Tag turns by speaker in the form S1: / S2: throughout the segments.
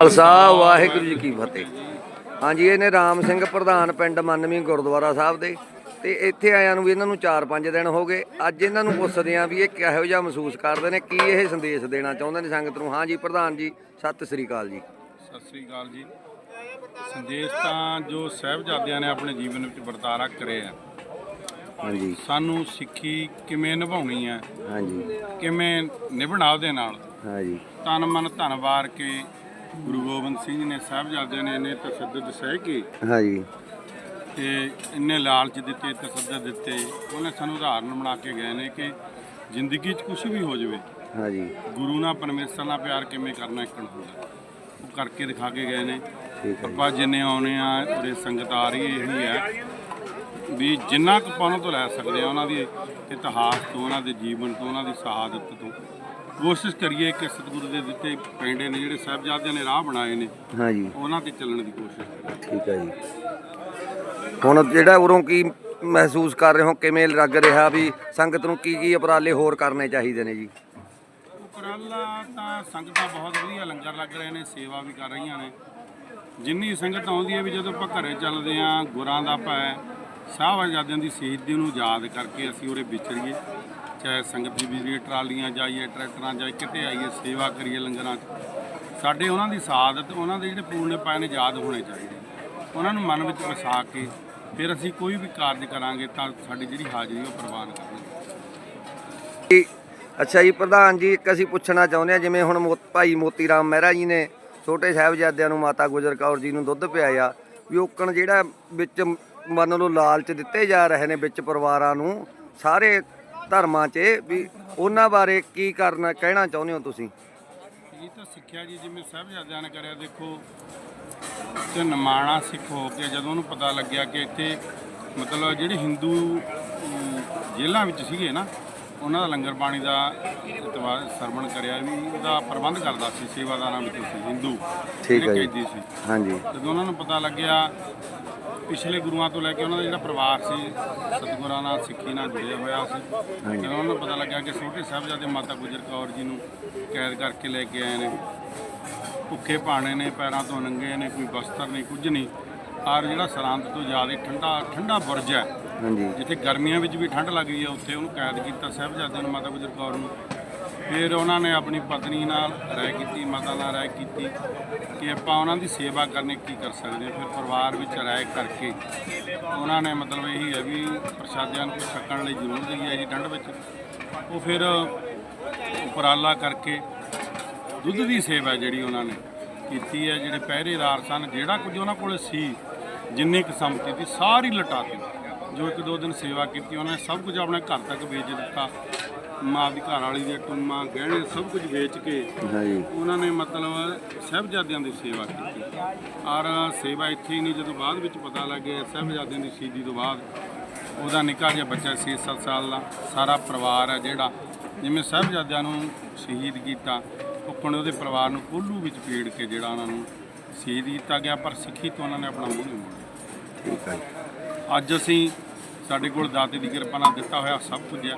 S1: ਖਾਲਸਾ ਵਾਹਿਗੁਰੂ ਜੀ ਕੀ ਫਤਿਹ। ਹਾਂਜੀ ਇਹ ਨੇ ਰਾਮ ਸਿੰਘ ਪ੍ਰਧਾਨ ਪਿੰਡ ਮੰਨਵੀ ਗੁਰਦੁਆਰਾ ਸਾਹਿਬ ਦੇ। ਤੇ ਇੱਥੇ ਆਇਆਂ ਨੂੰ ਵੀ ਇਹਨਾਂ ਨੂੰ 4-5 ਦਿਨ ਹੋ ਗਏ। ਅੱਜ ਇਹਨਾਂ ਨੂੰ ਪੁੱਛਦੇ ਆਂ ਵੀ ਇਹ ਕਿਹੋ ਜਿਹਾ ਮਹਿਸੂਸ ਕਰਦੇ ਨੇ ਕੀ ਇਹ ਸੰਦੇਸ਼ ਦੇਣਾ ਚਾਹੁੰਦੇ ਨੇ ਸੰਗਤ ਨੂੰ? ਹਾਂਜੀ ਪ੍ਰਧਾਨ ਜੀ ਸਤਿ ਸ੍ਰੀ ਅਕਾਲ ਜੀ।
S2: ਸਤਿ ਸ੍ਰੀ ਅਕਾਲ ਜੀ। ਸੰਦੇਸ਼ ਤਾਂ ਜੋ ਸਾਹਿਬਜ਼ਾਦਿਆਂ ਨੇ ਆਪਣੇ ਜੀਵਨ ਵਿੱਚ ਵਰਤਾਰਾ ਕਰੇ ਆ।
S1: ਹਾਂਜੀ।
S2: ਸਾਨੂੰ ਸਿੱਖੀ ਕਿਵੇਂ ਨਿਭਾਉਣੀ ਹੈ
S1: ਹਾਂਜੀ।
S2: ਕਿਵੇਂ ਨਿਭਣਾ ਉਹਦੇ ਨਾਲ?
S1: ਹਾਂਜੀ।
S2: ਤਨ ਮਨ ਧਨ ਵਾਰ ਕੇ ਗੁਰੂ ਗੋਬਿੰਦ ਸਿੰਘ ਨੇ ਸਾਹਿਬਜ਼ਾਦਿਆਂ ਨੇ ਇਹਨੇ ਤਸੱਦਦ ਸਹਿ ਕੇ
S1: ਹਾਂਜੀ।
S2: ਤੇ ਇੰਨੇ ਲਾਲਚ ਦਿੱਤੇ ਤਸੱਦਦ ਦਿੱਤੇ ਉਹਨੇ ਸਾਨੂੰ ਉਦਾਹਰਨ ਬਣਾ ਕੇ ਗਏ ਨੇ ਕਿ ਜ਼ਿੰਦਗੀ 'ਚ ਕੁਝ ਵੀ ਹੋ ਜਾਵੇ
S1: ਹਾਂਜੀ।
S2: ਗੁਰੂ ਨਾਲ ਪਰਮੇਸ਼ਰ ਨਾਲ ਪਿਆਰ ਕਿਵੇਂ ਕਰਨਾ ਇੱਕ ਹੁੰਦਾ। ਉਹ ਕਰਕੇ ਦਿਖਾ ਕੇ ਗਏ ਨੇ। ਆਪਾਂ ਜਿੰਨੇ ਆਉਣੇ ਆ ਉਹਦੇ ਸੰਗਤ ਆ ਰਹੀ ਹੈ ਇਹੀ ਹੈ। ਵੀ ਜਿੰਨਾ ਕੁ ਉਹਨਾਂ ਤੋਂ ਲੈ ਸਕਦੇ ਆ ਉਹਨਾਂ ਦੀ ਇਤਿਹਾਸ ਤੋਂ ਉਹਨਾਂ ਦੇ ਜੀਵਨ ਤੋਂ ਉਹਨਾਂ ਦੀ ਸ਼ਹਾਦਤ ਤੋਂ ਕੋਸ਼ਿਸ਼ ਕਰੀਏ ਕਿ ਸਤਿਗੁਰੂ ਦੇ ਦਿੱਤੇ ਪੈਂਡੇ ਨੇ ਜਿਹੜੇ ਸਾਹਿਬਜ਼ਾਦਿਆਂ ਨੇ ਰਾਹ ਬਣਾਏ ਨੇ
S1: ਹਾਂਜੀ।
S2: ਉਹਨਾਂ ਤੇ ਚੱਲਣ ਦੀ ਕੋਸ਼ਿਸ਼ ਕਰੀਏ।
S1: ਠੀਕ ਹੈ ਜੀ। ਹੁਣ ਜਿਹੜਾ ਉਰੋਂ ਕੀ ਮਹਿਸੂਸ ਕਰ ਰਹੇ ਹੋ ਕਿਵੇਂ ਲੱਗ ਰਿਹਾ ਵੀ ਸੰਗਤ ਨੂੰ ਕੀ ਕੀ ਉਪਰਾਲੇ ਹੋਰ ਕਰਨੇ ਚਾਹੀਦੇ ਨੇ ਜੀ?
S2: ਉਪਰਾਲਾ ਤਾਂ ਸੰਗਤਾਂ ਬਹੁਤ ਵਧੀਆ ਲੰਗਰ ਲੱਗ ਰਹੇ ਨੇ ਸੇਵਾ ਵੀ ਕਰ ਰਹੀਆਂ ਨੇ। ਜਿੰਨੀ ਸੰਗਤ ਆਉਂਦੀ ਹੈ ਵੀ ਜਦੋਂ ਆਪਾਂ ਘਰੇ ਚੱਲਦੇ ਆਂ ਗੁਰਾਂ ਦਾ ਪੈ ਸਾਹਿਬਜ਼ਾਦਿਆਂ ਦੀ ਸ਼ਹੀਦੀ ਨੂੰ ਯਾਦ ਕਰਕੇ ਅਸੀਂ ਉਰੇ ਵਿਚਰੀਏ ਚਾਹੇ ਸੰਗਤ ਦੀ ਬਿਜਲੀ ਟਰਾਲੀਆਂ ਜਾਈਏ, ਟਰੈਕਟਰਾਂ ਜਾਈਏ, ਕਿਤੇ ਆਈਏ, ਸੇਵਾ ਕਰੀਏ ਲੰਗਰਾਂ 'ਚ। ਸਾਡੇ ਉਹਨਾਂ ਦੀ ਸ਼ਹਾਦਤ, ਉਹਨਾਂ ਦੇ ਜਿਹੜੇ ਪੂਰਨੇ ਪਾਏ ਨੇ ਯਾਦ ਹੋਣੇ ਚਾਹੀਦੇ। ਉਹਨਾਂ ਨੂੰ ਮਨ ਵਿੱਚ ਵਸਾ ਕੇ ਫਿਰ ਅਸੀਂ ਕੋਈ ਵੀ ਕਾਰਜ ਕਰਾਂਗੇ ਤਾਂ ਸਾਡੀ ਜਿਹੜੀ ਹਾਜ਼ਰੀ ਉਹ ਪ੍ਰਵਾਨ ਕਰਨਗੇ
S1: ਅੱਛਾ ਜੀ, ਪ੍ਰਧਾਨ ਜੀ, ਇੱਕ ਅਸੀਂ ਪੁੱਛਣਾ ਚਾਹੁੰਦੇ ਹਾਂ, ਜਿਵੇਂ ਹੁਣ ਮੋ- ਭਾਈ ਮੋਤੀ ਰਾਮ ਮਹਿਰਾ ਜੀ ਨੇ ਛੋਟੇ ਸਾਹਿਬਜ਼ਾਦਿਆਂ ਨੂੰ ਮਾਤਾ ਗੁਜਰ ਕੌਰ ਜੀ ਨੂੰ ਦੁੱਧ ਪਿਆਇਆ, ਵੀ ਓਕਣ ਜਿਹੜਾ ਵਿੱਚ ਮੰਨ ਲਓ ਲਾਲਚ ਦਿੱਤੇ ਜਾ ਰਹੇ ਨੇ ਵਿੱਚ ਪਰਿਵਾਰਾਂ ਨੂੰ ਸਾਰੇ ਧਰਮਾਂ 'ਚ ਵੀ ਉਹਨਾਂ ਬਾਰੇ ਕੀ ਕਰਨਾ ਕਹਿਣਾ ਚਾਹੁੰਦੇ ਹੋ ਤੁਸੀਂ?
S2: ਇਹ ਤਾਂ ਸਿੱਖਿਆ ਜੀ ਜਿਵੇਂ ਸਾਹਿਬਜ਼ਾਦਿਆਂ ਨੇ ਕਰਿਆ ਦੇਖੋ ਤੇ ਨਮਾਣਾ ਸਿੱਖ ਹੋ ਕੇ ਜਦੋਂ ਉਹਨੂੰ ਪਤਾ ਲੱਗਿਆ ਕਿ ਇੱਥੇ ਮਤਲਬ ਜਿਹੜੇ ਹਿੰਦੂ ਜੇਲ੍ਹਾਂ ਵਿੱਚ ਸੀਗੇ ਨਾ ਉਹਨਾਂ ਦਾ ਲੰਗਰ ਪਾਣੀ ਦਾ ਇਤਵਾਰ ਸਰਵਣ ਕਰਿਆ ਵੀ ਉਹਦਾ ਪ੍ਰਬੰਧ ਕਰਦਾ ਸੀ ਸੇਵਾਦਾਰਾਂ ਵਿੱਚੋਂ ਸੀ ਹਿੰਦੂ
S1: ਠੀਕ ਹੈ ਜੀ। ਹਾਂਜੀ।
S2: ਜਦੋਂ ਉਹਨਾਂ ਨੂੰ ਪਤਾ ਲੱਗਿਆ ਪਿਛਲੇ ਗੁਰੂਆਂ ਤੋਂ ਲੈ ਕੇ ਉਹਨਾਂ ਦਾ ਜਿਹੜਾ ਪਰਿਵਾਰ ਸੀ ਸਤਿਗੁਰਾਂ ਨਾਲ ਸਿੱਖੀ ਨਾਲ ਜੁੜਿਆ ਹੋਇਆ ਸੀ ਜਦੋਂ ਉਹਨਾਂ ਨੂੰ ਪਤਾ ਲੱਗਿਆ ਕਿ ਛੋਟੇ ਸਾਹਿਬਜ਼ਾਦੇ ਮਾਤਾ ਗੁਜਰ ਕੌਰ ਜੀ ਨੂੰ ਕੈਦ ਕਰਕੇ ਲੈ ਕੇ ਆਏ ਨੇ। ਭੁੱਖੇ ਭਾਣੇ ਨੇ ਪੈਰਾਂ ਤੋਂ ਨੰਗੇ ਨੇ ਕੋਈ ਬਸਤਰ ਨਹੀਂ ਕੁਝ ਨਹੀਂ। ਔਰ ਜਿਹੜਾ ਸਰਹੰਦ ਤੋਂ ਜ਼ਿਆਦਾ ਠੰਡਾ ਠੰਡਾ ਬੁਰਜ ਹੈ
S1: ਹਾਂਜੀ।
S2: ਜਿੱਥੇ ਗਰਮੀਆਂ ਵਿੱਚ ਵੀ ਠੰਡ ਲੱਗਦੀ ਹੈ ਉੱਥੇ ਉਹਨੂੰ ਕੈਦ ਕੀਤਾ ਸਾਹਿਬਜ਼ਾਦਿਆਂ ਨੂੰ ਮਾਤਾ ਗੁਜਰ ਕੌਰ ਨੂੰ। ਫਿਰ ਉਹਨਾਂ ਨੇ ਆਪਣੀ ਪਤਨੀ ਨਾਲ ਰਾਏ ਕੀਤੀ, ਮਾਤਾ ਨਾਲ ਰਾਏ ਕੀਤੀ ਕਿ ਆਪਾਂ ਉਹਨਾਂ ਦੀ ਸੇਵਾ ਕਰਨੇ ਕੀ ਕਰ ਸਕਦੇ ਹਾਂ। ਫਿਰ ਪਰਿਵਾਰ ਵਿੱਚ ਰਾਏ ਕਰਕੇ ਉਹਨਾਂ ਨੇ ਮਤਲਬ ਇਹੀ ਹੈ ਵੀ ਪ੍ਰਸ਼ਾਦਿਆਂ ਨੂੰ ਛਕਣ ਲਈ ਜ਼ਰੂਰ ਗਈ ਹੈ ਜੀ ਠੰਡ ਵਿੱਚ। ਉਹ ਫਿਰ ਉਪਰਾਲਾ ਕਰਕੇ ਦੁੱਧ ਦੀ ਸੇਵਾ ਜਿਹੜੀ ਉਹਨਾਂ ਨੇ ਕੀਤੀ ਹੈ, ਜਿਹੜੇ ਪਹਿਰੇਦਾਰ ਸਨ, ਜਿਹੜਾ ਕੁਝ ਉਹਨਾਂ ਕੋਲ ਸੀ, ਜਿੰਨੀ ਕੁ ਸੰਪਤੀ ਦੀ ਸਾਰੀ ਲਟਾਤੀ ਜੋ ਇੱਕ ਦੋ ਦਿਨ ਸੇਵਾ ਕੀਤੀ ਉਹਨਾਂ ਨੇ ਸਭ ਕੁਝ ਆਪਣੇ ਘਰ ਤੱਕ ਵੇਚ ਦਿੱਤਾ। ਮਾਂ ਦੀ ਘਰ ਵਾਲੀ ਦੀਆਂ ਟੁੰਮਾਂ ਗਹਿਣੇ ਸਭ ਕੁਝ ਵੇਚ ਕੇ
S1: ਹਾਂਜੀ।
S2: ਉਹਨਾਂ ਨੇ ਮਤਲਬ ਸਾਹਿਬਜ਼ਾਦਿਆਂ ਦੀ ਸੇਵਾ ਕੀਤੀ। ਔਰ ਸੇਵਾ ਇੱਥੇ ਹੀ ਨਹੀਂ ਜਦੋਂ ਬਾਅਦ ਵਿੱਚ ਪਤਾ ਲੱਗਿਆ ਸਾਹਿਬਜ਼ਾਦਿਆਂ ਦੀ ਸ਼ਹੀਦੀ ਤੋਂ ਬਾਅਦ ਉਹਦਾ ਨਿੱਕਾ ਜਿਹਾ ਬੱਚਾ 6-7 ਸਾਲ ਦਾ। ਸਾਰਾ ਪਰਿਵਾਰ ਹੈ ਜਿਹੜਾ ਜਿਵੇਂ ਸਾਹਿਬਜ਼ਾਦਿਆਂ ਨੂੰ ਸ਼ਹੀਦ ਕੀਤਾ ਉੱਪਰ ਉਹਦੇ ਪਰਿਵਾਰ ਨੂੰ ਕੋਲੂ ਵਿੱਚ ਪੀੜ ਕੇ ਜਿਹੜਾ ਉਹਨਾਂ ਨੂੰ ਸ਼ਹੀਦ ਕੀਤਾ ਗਿਆ ਪਰ ਸਿੱਖੀ ਤੋਂ ਉਹਨਾਂ ਨੇ ਆਪਣਾ ਮੂੰਹ ਨਹੀਂ ਮੋੜਿਆ।
S1: ਠੀਕ ਹੈ ਜੀ।
S2: ਅੱਜ ਅਸੀਂ ਸਾਡੇ ਕੋਲ ਦਾਤੇ ਦੀ ਕਿਰਪਾ ਨਾਲ ਦਿੱਤਾ ਹੋਇਆ ਸਭ ਕੁਝ ਹੈ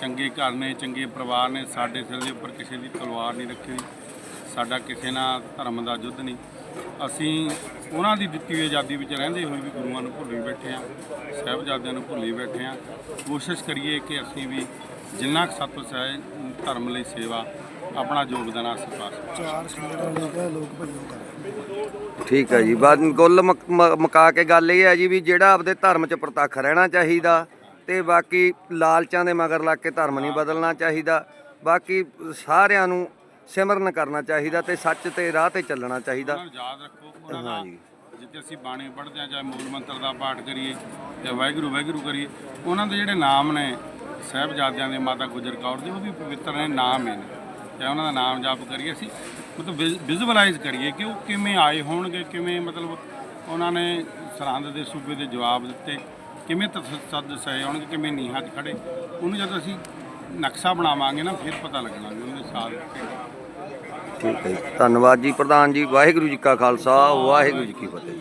S2: ਚੰਗੇ ਘਰ ਨੇ, ਚੰਗੇ ਪਰਿਵਾਰ ਨੇ, ਸਾਡੇ ਸਿਰ ਦੇ ਉੱਪਰ ਕਿਸੇ ਦੀ ਤਲਵਾਰ ਨਹੀਂ ਰੱਖੀ ਸਾਡਾ ਕਿਸੇ ਨਾਲ ਧਰਮ ਦਾ ਯੁੱਧ ਨਹੀਂ। ਅਸੀਂ ਉਹਨਾਂ ਦੀ ਦਿੱਤੀ ਹੋਈ ਆਜ਼ਾਦੀ ਵਿੱਚ ਰਹਿੰਦੇ ਹੋਏ ਵੀ ਗੁਰੂਆਂ ਨੂੰ ਭੁੱਲੀ ਬੈਠੇ ਆ ਸਾਹਿਬਜ਼ਾਦਿਆਂ ਨੂੰ ਭੁੱਲੀ ਬੈਠੇ ਆ ਕੋਸ਼ਿਸ਼ ਕਰੀਏ ਕਿ ਅਸੀਂ ਵੀ ਜਿੰਨਾ ਕੁ ਸਤਿ ਸਹਿ ਧਰਮ ਲਈ ਸੇਵਾ ਆਪਣਾ ਯੋਗਦਾਨ ਪਾ ਸਕੀਏ
S3: ਚਾਰ ਸੰਗਠਨ ਲੋਕ ਹੈ ਲੋਕ ਭਜੋ ਕਰ
S1: ਠੀਕ ਹੈ ਜੀ। ਬਾਤ ਕੁੱਲ ਮੁਕ- ਮ- ਮੁਕਾ ਕੇ ਗੱਲ ਇਹ ਹੈ ਜੀ ਵੀ ਜਿਹੜਾ ਆਪਦੇ ਧਰਮ 'ਚ ਪ੍ਰਤੱਖ ਰਹਿਣਾ ਚਾਹੀਦਾ ਤੇ ਬਾਕੀ ਲਾਲਚਾਂ ਦੇ ਮਗਰ ਲੱਗ ਕੇ ਧਰਮ ਨਹੀਂ ਬਦਲਣਾ ਚਾਹੀਦਾ। ਬਾਕੀ ਸਾਰਿਆਂ ਨੂੰ ਸਿਮਰਨ ਕਰਨਾ ਚਾਹੀਦਾ ਤੇ ਸੱਚ ਤੇ ਰਾਹ ਤੇ ਚੱਲਣਾ ਚਾਹੀਦਾ।
S2: ਉਹਨਾਂ ਨੂੰ ਯਾਦ ਰੱਖੋ ਉਹਨਾਂ ਦਾ
S1: ਹਾਂਜੀ।
S2: ਜਿੱਥੇ ਅਸੀਂ ਬਾਣੀ ਪੜ੍ਹਦੇ ਹਾਂ ਚਾਹੇ ਮੂਲ ਮੰਤਰ ਦਾ ਪਾਠ ਕਰੀਏ ਜਾਂ ਵਾਹਿਗੁਰੂ ਵਾਹਿਗੁਰੂ ਕਰੀਏ ਉਹਨਾਂ ਦੇ ਜਿਹੜੇ ਨਾਮ ਨੇ ਸਾਹਿਬਜ਼ਾਦਿਆਂ ਦੇ ਮਾਤਾ ਗੁਜਰ ਕੌਰ ਦੇ ਉਹ ਵੀ ਪਵਿੱਤਰ ਨੇ ਨਾਮ ਹੀ ਨੇ ਜਾਂ ਉਹਨਾਂ ਦਾ ਨਾਮ ਜਾਪ ਕਰੀਏ, ਅਸੀਂ ਮਤਲਬ ਵਿਜ਼ੂਅਲਾਈਜ਼ ਕਰੀਏ ਕਿ ਉਹ ਕਿਵੇਂ ਆਏ ਹੋਣਗੇ, ਕਿਵੇਂ ਮਤਲਬ ਉਹਨਾਂ ਨੇ ਸਰਹੰਦ ਦੇ ਸੂਬੇ ਦੇ ਜਵਾਬ ਦਿੱਤੇ, ਕਿਵੇਂ ਤਸੱਦਦ ਸਹੇ ਹੋਣਗੇ, ਕਿਵੇਂ ਨੀਹਾਂ 'ਚ ਖੜੇ ਉਹਨੂੰ ਜਦੋਂ ਅਸੀਂ ਨਕਸ਼ਾ ਬਣਾਵਾਂਗੇ ਨਾ, ਫਿਰ ਪਤਾ ਲੱਗਣਾ ਵੀ ਉਹਦੇ ਸਾਲ
S1: ਠੀਕ ਹੈ ਜੀ। ਧੰਨਵਾਦ ਜੀ ਪ੍ਰਧਾਨ ਜੀ, ਵਾਹਿਗੁਰੂ ਜੀ ਕਾ ਖਾਲਸਾ, ਵਾਹਿਗੁਰੂ ਜੀ ਕੀ ਫਤਿਹ